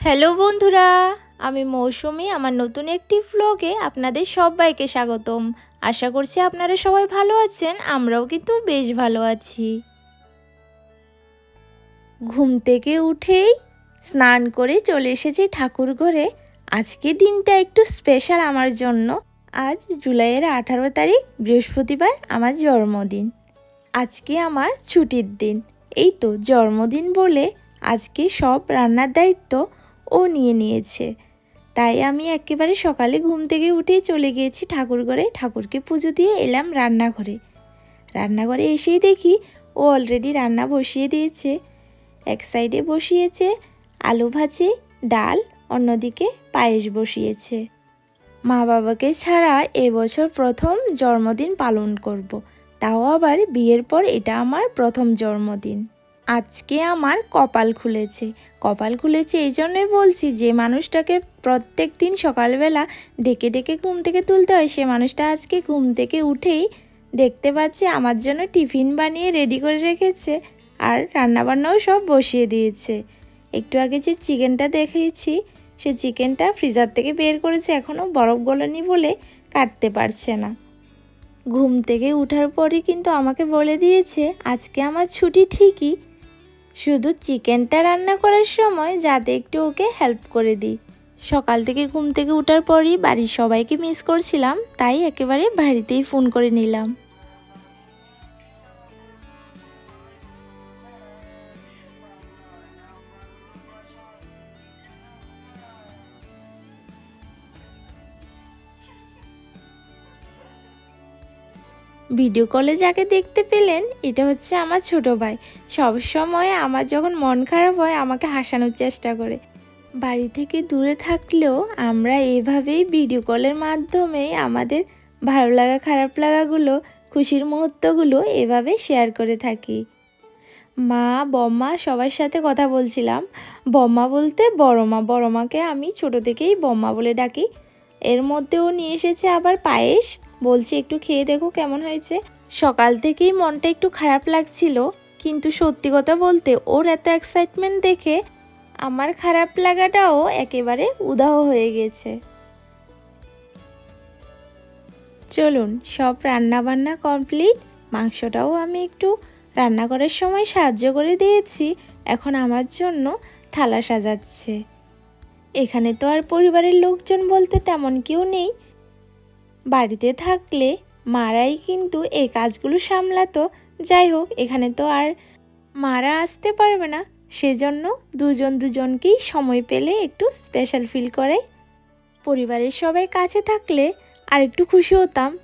Hello বন্ধুরা, আমি মৌসুমি, আমার নতুন একটি ভ্লগে আপনাদের সবাইকে স্বাগতম। আশা করছি আপনারা সবাই ভালো আছেন, আমরাও কিন্তু বেশ ভালো আছি। ঘুম থেকে উঠেই স্নান করে চলে এসেছি ঠাকুর ঘরে। আজকে দিনটা একটু স্পেশাল আমার জন্য। আজ জুলাইয়ের আঠারো তারিখ, বৃহস্পতিবার, আমার জন্মদিন। আজকে আমার ছুটির দিন। এই তো জন্মদিন বলে আজকে সব রান্নার দায়িত্ব ও নিয়ে নিয়েছে। তাই আমি একেবারে সকালে ঘুম থেকে উঠেই চলে গিয়েছি ঠাকুর ঘরে ঠাকুরকে পুজো দিয়ে এলাম রান্নাঘরে। রান্নাঘরে এসেই দেখি ও অলরেডি রান্না বসিয়ে দিয়েছে। এক সাইডে বসিয়েছে আলু ভাজি, ডাল, অন্যদিকে পায়েস বসিয়েছে। মা বাবাকে ছাড়া এবছর প্রথম জন্মদিন পালন করব। তাও আবার বিয়ের পর এটা আমার প্রথম জন্মদিন। আজকে আমার কপাল খুলেছে। কপাল খুলেছে এই জন্যই বলছি যে মানুষটাকে প্রত্যেক দিন সকালবেলা ডেকে ডেকে ঘুম থেকে তুলতে হয়। সে মানুষটা আজকে ঘুম থেকে উঠেই দেখতে পাচ্ছি আমার জন্য টিফিন বানিয়ে রেডি করে রেখেছে আর রান্নাবান্নাও সব বসিয়ে দিয়েছে। একটু আগে যে চিকেনটা দেখিয়েছি সে চিকেনটা ফ্রিজার থেকে বের করেছে এখনও বরফ গলনি বলে কাটতে পারছে না। ঘুম থেকে উঠার পরই কিন্তু আমাকে বলে দিয়েছে, আজকে আমার ছুটি ঠিকই শুধু চিকেনটা রান্না করার সময় যাতে একটু ওকে হেল্প করে দিই। সকাল থেকে ঘুম থেকে ওঠার পরই বাড়ির সবাইকে মিস করছিলাম, তাই একেবারে বাড়িতেই ফোন করে নিলাম। ভিডিও কলে যাকে দেখতে পেলেন, এটা হচ্ছে আমার ছোট ভাই। সব সময় আমার যখন মন খারাপ হয়, আমাকে হাসানোর চেষ্টা করে। বাড়ি থেকে দূরে থাকলেও আমরা এভাবেই ভিডিও কলের মাধ্যমে আমাদের ভালো লাগা, খারাপ লাগাগুলো, খুশির মুহূর্তগুলো এভাবে শেয়ার করে থাকি। মা, বম্মা সবার সাথে কথা বলছিলাম। বম্মা বলতে বড় মা বড় মাকে আমি ছোট থেকেই বম্মা বলে ডাকি। এর মধ্যেও নিয়ে এসেছে আবার পায়েস। বলছি, একটু খেয়ে দেখো কেমন হয়েছে। সকাল থেকেই মনটা একটু খারাপ লাগছিল, কিন্তু সত্যি কথা বলতে ওর এত এক্সাইটমেন্ট দেখে আমার খারাপ লাগাটাও একেবারে উদাহ হয়ে গেছে। চলুন, সব রান্না বান্না কমপ্লিট মাংসটাও আমি একটু রান্না করার সময় সাহায্য করে দিয়েছি, এখন আমার জন্য থালা সাজাচ্ছে। এখানে তো আর পরিবারের লোকজন বলতে তেমন কেউ নেই বাড়িতে থাকলে মারাই কিন্তু এই কাজগুলো সামলাতো। যাই হোক, এখানে তো আর মারা আসতে পারবে না। সেজন্য দুজন দুজনকেই সময় পেলে একটু স্পেশাল ফিল করে। পরিবারের সবাই কাছে থাকলে আর একটু খুশি হতাম।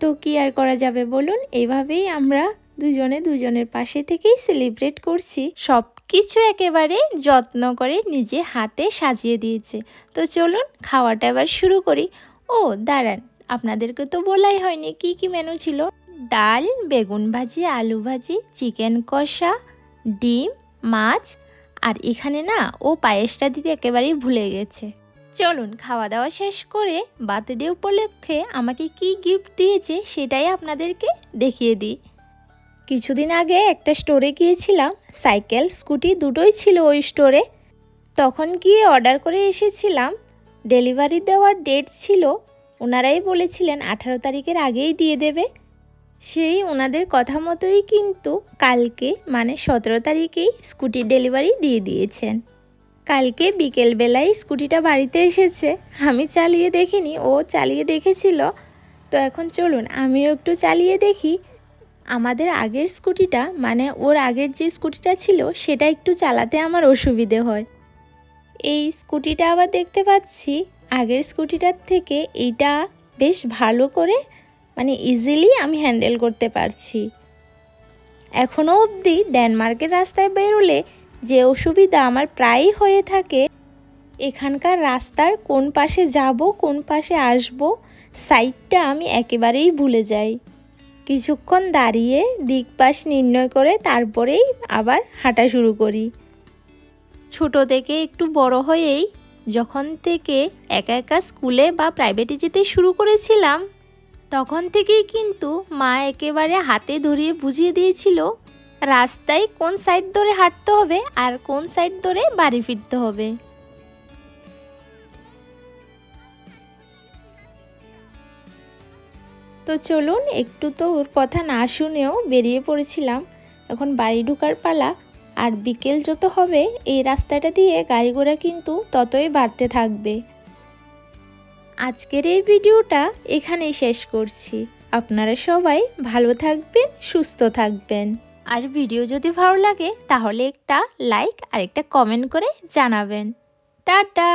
তো কি আর করা যাবে বলুন? এইভাবেই আমরা দুজনে দুজনের পাশে থেকেই সেলিব্রেট করছি। সব কিছু একেবারে যত্ন করে নিজে হাতে সাজিয়ে দিয়েছে। তো চলুন, খাওয়াটা এবার শুরু করি। ও, দাঁড়ান। আপনাদেরকে তো বলাই হয়নি কি কি মেনু ছিল। ডাল, বেগুন ভাজি, আলু ভাজি চিকেন কষা, ডিম, মাছ, আর এখানে না ও পায়েসটা দিতে একেবারেই ভুলে গেছে। চলুন খাওয়া দাওয়া শেষ করে বার্থডে উপলক্ষে আমাকে কি গিফট দিয়েছে সেটাই আপনাদেরকে দেখিয়ে দিই। কিছুদিন আগে একটা স্টোরে গিয়েছিলাম, সাইকেল, স্কুটি দুটোই ছিল ওই স্টোরে তখন গিয়ে অর্ডার করে এসেছিলাম। ডেলিভারি দেওয়ার ডেট ছিল ওনারাই বলেছিলেন আঠারো তারিখের আগেই দিয়ে দেবে। সেই ওনাদের কথা মতোই কিন্তু কালকে মানে সতেরো তারিখেই স্কুটির ডেলিভারি দিয়ে দিয়েছেন। কালকে বিকেলবেলায় স্কুটিটা বাড়িতে এসেছে। আমি চালিয়ে দেখিনি, ও চালিয়ে দেখেছিল। তো এখন চলুন, আমিও একটু চালিয়ে দেখি। আমাদের আগের স্কুটিটা মানে ওর আগের যে স্কুটিটা ছিল, সেটা একটু চালাতে আমার অসুবিধে হয়। এই স্কুটিটা আবার দেখতে পাচ্ছি আগের স্কুটিটার থেকে এইটা বেশ ভালো করে মানে ইজিলি আমি হ্যান্ডেল করতে পারছি। এখনও অবধি ডেনমার্কের রাস্তায় বেরোলে যে অসুবিধা আমার প্রায়ই হয়ে থাকে, এখানকার রাস্তার কোন পাশে যাব, কোন পাশে আসব সাইডটা আমি একেবারেই ভুলে যাই। কিছুক্ষণ দাঁড়িয়ে দিকপাশ নির্ণয় করে তারপরেই আবার হাঁটা শুরু করি। ছোট থেকে একটু বড় হয়েই যখন থেকে একা একা স্কুলে বা প্রাইভেটে যেতে শুরু করেছিলাম, তখন থেকেই কিন্তু মা একেবারে হাতে ধরিয়ে বুঝিয়ে দিয়েছিল রাস্তায় কোন সাইড ধরে হাঁটতে হবে আর কোন সাইড ধরে বাড়ি ফিরতে হবে। তো চলুন একটু তো ওর কথা না শুনেও বেরিয়ে পড়েছিলাম। এখন বাড়ি ঢুকার পালা আর বিকেল যত হবে, এই রাস্তাটা দিয়ে গাড়ি ঘোড়া কিন্তু ততই বাড়তে থাকবে। আজকের এই ভিডিওটা এখানেই শেষ করছি। আপনারা সবাই ভালো থাকবেন, সুস্থ থাকবেন। আর ভিডিও যদি ভালো লাগে, তাহলে একটা লাইক আর একটা কমেন্ট করে জানাবেন। টাটা!